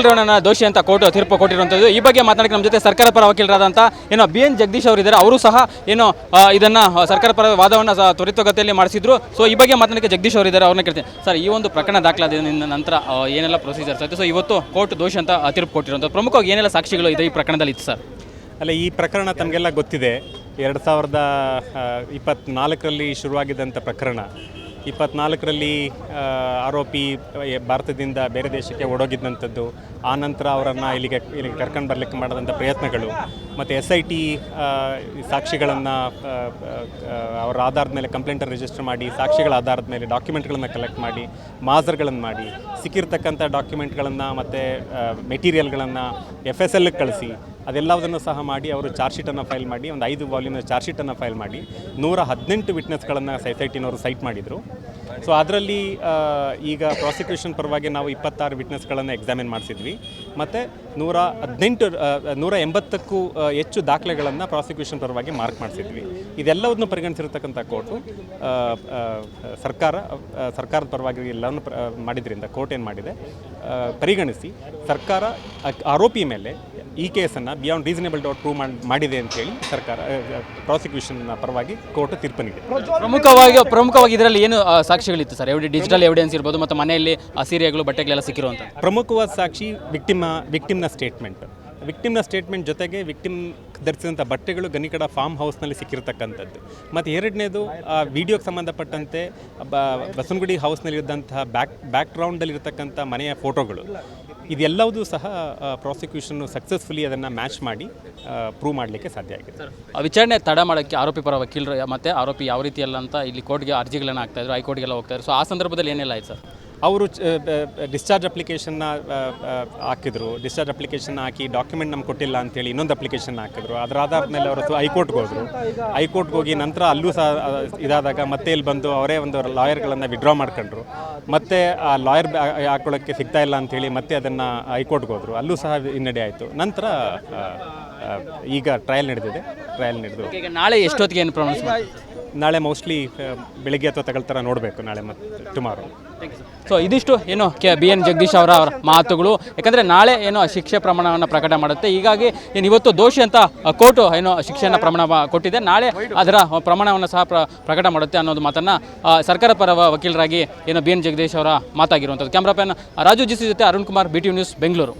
ರೇವಣ್ಣನ ದೋಷಿ ಅಂತ ಕೋರ್ಟ್ ತೀರ್ಪು ಕೊಟ್ಟಿರುವಂಥದ್ದು. ಈ ಬಗ್ಗೆ ಮಾತನಾಡಕ್ಕೆ ನಮ್ಮ ಜೊತೆ ಸರ್ಕಾರ ಪರ ವಕೀಲರಾದಂಥ ಏನೋ ಬಿ ಎನ್ ಜಗದೀಶ್ ಅವರಿದ್ದಾರೆ ಅವರು ಸಹ ಏನೋ ಇದನ್ನು ಸರ್ಕಾರ ಪರ ವಾದವನ್ನು ತ್ವರಿತಗತಿಯಲ್ಲಿ ಮಾಡಿಸಿದ್ರು. ಸೊ ಈ ಬಗ್ಗೆ ಮಾತನಾಡಕ್ಕೆ ಜಗದೀಶ್ ಅವರಿದ್ದಾರೆ ಅವ್ರನ್ನ ಕೇಳ್ತೀನಿ. ಸರ್ ಈ ಒಂದು ಪ್ರಕರಣ ದಾಖಲಾದ ನಂತರ ಏನೆಲ್ಲ ಪ್ರೊಸೀಜರ್ಸ್ ಆಯಿತು ಸೊ ಇವತ್ತು ಕೋರ್ಟ್ ದೋಷಿ ಅಂತ ತೀರ್ಪು ಕೊಟ್ಟಿರುವಂಥದ್ದು. ಪ್ರಮುಖವಾಗಿ ಏನೆಲ್ಲ ಸಾಕ್ಷಿಗಳು ಇದೆ ಈ ಪ್ರಕರಣದಲ್ಲಿ ಇತ್ತು ಸರ್ ಅಲ್ಲ, ಈ ಪ್ರಕರಣ ತಮಗೆಲ್ಲ ಗೊತ್ತಿದೆ. ಎರಡು ಸಾವಿರದ ಇಪ್ಪತ್ತ್ನಾಲ್ಕರಲ್ಲಿ ಶುರುವಾಗಿದ್ದಂಥ ಪ್ರಕರಣ. ಇಪ್ಪತ್ನಾಲ್ಕರಲ್ಲಿ ಆರೋಪಿ ಭಾರತದಿಂದ ಬೇರೆ ದೇಶಕ್ಕೆ ಓಡೋಗಿದ್ದಂಥದ್ದು, ಆ ನಂತರ ಅವರನ್ನು ಇಲ್ಲಿಗೆ ಇಲ್ಲಿಗೆ ಕರ್ಕೊಂಡು ಬರಲಿಕ್ಕೆ ಮಾಡಿದಂಥ ಪ್ರಯತ್ನಗಳು, ಮತ್ತು ಎಸ್ ಐ ಟಿ ಸಾಕ್ಷಿಗಳನ್ನು ಅವರ ಆಧಾರದ ಮೇಲೆ ಕಂಪ್ಲೇಂಟನ್ನು ರಿಜಿಸ್ಟರ್ ಮಾಡಿ, ಸಾಕ್ಷಿಗಳ ಆಧಾರದ ಮೇಲೆ ಡಾಕ್ಯುಮೆಂಟ್ಗಳನ್ನು ಕಲೆಕ್ಟ್ ಮಾಡಿ ಮಾಜರ್ಗಳನ್ನು ಮಾಡಿ, ಸಿಕ್ಕಿರ್ತಕ್ಕಂಥ ಡಾಕ್ಯುಮೆಂಟ್ಗಳನ್ನು ಮತ್ತು ಮೆಟೀರಿಯಲ್ಗಳನ್ನು ಎಫ್ ಎಸ್ ಎಲ್ಗೆ ಕಳಿಸಿ ಅದೆಲ್ಲವುದನ್ನು ಸಹ ಮಾಡಿ ಅವರು ಚಾರ್ಜ್ ಶೀಟನ್ನು ಫೈಲ್ ಮಾಡಿ, ಒಂದು ಐದು ವಾಲ್ಯೂಮ್ನ ಚಾರ್ಜ್ ಶೀಟನ್ನು ಫೈಲ್ ಮಾಡಿ, ನೂರ ಹದಿನೆಂಟು ವಿಟ್ನೆಸ್ಗಳನ್ನು ಸೊಸೈಟಿನವರು ಸೈಟ್ ಮಾಡಿದರು. ಸೊ ಅದರಲ್ಲಿ ಈಗ ಪ್ರಾಸಿಕ್ಯೂಷನ್ ಪರವಾಗಿ ನಾವು ಇಪ್ಪತ್ತಾರು ವಿಟ್ನೆಸ್ಗಳನ್ನು ಎಕ್ಸಾಮಿನ್ ಮಾಡಿಸಿದ್ವಿ. ಮತ್ತು ನೂರ ಹದಿನೆಂಟು ನೂರ ಎಂಬತ್ತಕ್ಕೂ ಹೆಚ್ಚು ದಾಖಲೆಗಳನ್ನು ಪ್ರಾಸಿಕ್ಯೂಷನ್ ಪರವಾಗಿ ಮಾರ್ಕ್ ಮಾಡಿಸಿದ್ವಿ. ಇದೆಲ್ಲವನ್ನು ಪರಿಗಣಿಸಿರ್ತಕ್ಕಂಥ ಕೋರ್ಟು ಸರ್ಕಾರ ಸರ್ಕಾರದ ಪರವಾಗಿ ಎಲ್ಲವನ್ನು ಮಾಡಿದ್ರಿಂದ ಕೋರ್ಟ್ ಏನು ಮಾಡಿದೆ ಪರಿಗಣಿಸಿ ಸರ್ಕಾರ ಆರೋಪಿ ಮೇಲೆ ಈ ಕೇಸನ್ನು ಬಿಯಾಂಡ್ ರೀಸನೇಬಲ್ ಡೌಟ್ ಪ್ರೂವ್ ಮಾಡಿದೆ ಅಂತ ಹೇಳಿ ಸರ್ಕಾರ ಪ್ರಾಸಿಕ್ಯೂಷನ್ ಪರವಾಗಿ ಕೋರ್ಟ್ ತೀರ್ಪು ನೀಡಿದೆ. ಪ್ರಮುಖವಾಗಿ ಪ್ರಮುಖವಾಗಿ ಇದರಲ್ಲಿ ಏನು ಆ, ಸಾಕ್ಷಿಗಳಿತ್ತು ಸರ್. ಎವಿಡಿ ಡಿಜಿಟಲ್ ಎವಿಡೆನ್ಸ್ ಇರ್ಬೋದು, ಮತ್ತು ಮನೆಯಲ್ಲಿ ಆ ಸೀರೆಗಳು, ಬಟ್ಟೆಗಳೆಲ್ಲ ಸಿಕ್ಕಿರುವಂಥ ಪ್ರಮುಖವಾದ ಸಾಕ್ಷಿ ವಿಕ್ಟಿಮ್ ವಿಕ್ಟಿಮ್ನ ಸ್ಟೇಟ್ಮೆಂಟ್ ವಿಕ್ಟಿಮ್ನ ಸ್ಟೇಟ್ಮೆಂಟ್ ಜೊತೆಗೆ ವಿಕ್ಟಿಮ್ ಧರಿಸಿದಂಥ ಬಟ್ಟೆಗಳು ಗನಿಕಡ ಫಾರ್ಮ್ ಹೌಸ್ನಲ್ಲಿ ಸಿಕ್ಕಿರತಕ್ಕಂಥದ್ದು. ಮತ್ತು ಎರಡನೇದು, ಆ ವಿಡಿಯೋಗೆ ಸಂಬಂಧಪಟ್ಟಂತೆ, ಬ, ಬಸವನಗುಡಿ ಹೌಸ್ನಲ್ಲಿದ್ದಂತಹ ಬ್ಯಾಕ್ ಬ್ಯಾಕ್ ಗ್ರೌಂಡಲ್ಲಿರ್ತಕ್ಕಂಥ ಮನೆಯ ಫೋಟೋಗಳು. ಇದೆಲ್ಲವೂ ಸಹ ಪ್ರಾಸಿಕ್ಯೂಷನ್ನು ಸಕ್ಸಸ್ಫುಲಿ ಅದನ್ನು ಮ್ಯಾಚ್ ಮಾಡಿ ಪ್ರೂವ್ ಮಾಡಲಿಕ್ಕೆ ಸಾಧ್ಯ ಆಗಿದೆ. ವಿಚಾರಣೆ ತಡ ಮಾಡೋಕ್ಕೆ ಆರೋಪಿ ಪರ ವಕೀಲರು, ಮತ್ತೆ ಆರೋಪಿ ಯಾವ ರೀತಿ ಅಲ್ಲ ಅಂತ ಇಲ್ಲಿ ಕೋರ್ಟ್ಗೆ ಅರ್ಜಿಗಳನ್ನು ಹಾಕ್ತಾಯಿದ್ರು ಹೈಕೋರ್ಟ್ಗೆಲ್ಲ ಹೋಗ್ತಾಯಿದ್ರು ಸೊ ಆ ಸಂದರ್ಭದಲ್ಲಿ ಏನೆಲ್ಲ ಆಯ್ತು ಸರ್? ಅವರು ಡಿಸ್ಚಾರ್ಜ್ ಅಪ್ಲಿಕೇಶನ್ನ ಹಾಕಿದ್ರು. ಡಿಸ್ಚಾರ್ಜ್ ಅಪ್ಲಿಕೇಶನ್ ಹಾಕಿ ಡಾಕ್ಯುಮೆಂಟ್ ನಮ್ಗೆ ಕೊಟ್ಟಿಲ್ಲ ಅಂತೇಳಿ ಇನ್ನೊಂದು ಅಪ್ಲಿಕೇಶನ್ ಹಾಕಿದ್ರು. ಅದರ ಆಧಾರದ ಮೇಲೆ ಅವರು ಹೈಕೋರ್ಟ್ಗೆ ಹೋದರು. ಹೈಕೋರ್ಟ್ಗೆ ಹೋಗಿ ನಂತರ ಅಲ್ಲೂ ಸಹ ಇದಾದಾಗ ಮತ್ತೆ ಇಲ್ಲಿ ಬಂದು ಅವರೇ ಒಂದು ಲಾಯರ್ಗಳನ್ನು ವಿಡ್ರಾ ಮಾಡ್ಕೊಂಡ್ರು. ಮತ್ತೆ ಆ ಲಾಯರ್ ಹಾಕೊಳ್ಳೋಕ್ಕೆ ಸಿಗ್ತಾ ಇಲ್ಲ ಅಂತೇಳಿ ಮತ್ತೆ ಅದನ್ನು ಹೈಕೋರ್ಟ್ಗೆ ಹೋದರು. ಅಲ್ಲೂ ಸಹ ಹಿನ್ನಡೆ ಆಯಿತು. ನಂತರ ಈಗ ಟ್ರಯಲ್ ನಡೆದಿದೆ. ಟ್ರಯಲ್ ನಡೆದು ನಾಳೆ ಎಷ್ಟೊತ್ತಿಗೆ ಏನು ಪ್ರಾಬ್ಲಮ್ಸ್ ಮಾಡಿ ನಾಳೆ ಮೋಸ್ಟ್ಲಿ ಬೆಳಿಗ್ಗೆ ಅಥವಾ ತಗೊಳ್ತಾರ ನೋಡಬೇಕು ನಾಳೆ ಮತ್ತೆ ಟುಮಾರೋ ಸೊ ಇದಿಷ್ಟು ಏನು ಕೆ, ಬಿ ಎನ್ ಜಗದೀಶ್ ಅವರ ಮಾತುಗಳು. ಯಾಕಂದರೆ ನಾಳೆ ಏನು ಶಿಕ್ಷೆ ಪ್ರಮಾಣವನ್ನು ಪ್ರಕಟ ಮಾಡುತ್ತೆ. ಹೀಗಾಗಿ ಏನು ಇವತ್ತು ದೋಷಿ ಅಂತ ಕೋರ್ಟು ಏನು ಶಿಕ್ಷೆಯನ್ನು ಪ್ರಮಾಣ ಕೊಟ್ಟಿದೆ. ನಾಳೆ ಅದರ ಪ್ರಮಾಣವನ್ನು ಸಹ ಪ್ರ, ಪ್ರಕಟ ಮಾಡುತ್ತೆ ಅನ್ನೋದು ಮಾತನ್ನು ಸರ್ಕಾರ ಪರ ವಕೀಲರಾಗಿ ಏನು ಬಿ ಎನ್ ಜಗದೀಶ್ ಅವರ ಮಾತಾಗಿರುವಂಥದ್ದು ಕ್ಯಾಮ್ರಾ ಪ್ಯಾನ್ ರಾಜು ಜಿಸಿ ಜೊತೆ Arun Kumar, B T news, Bengaluru.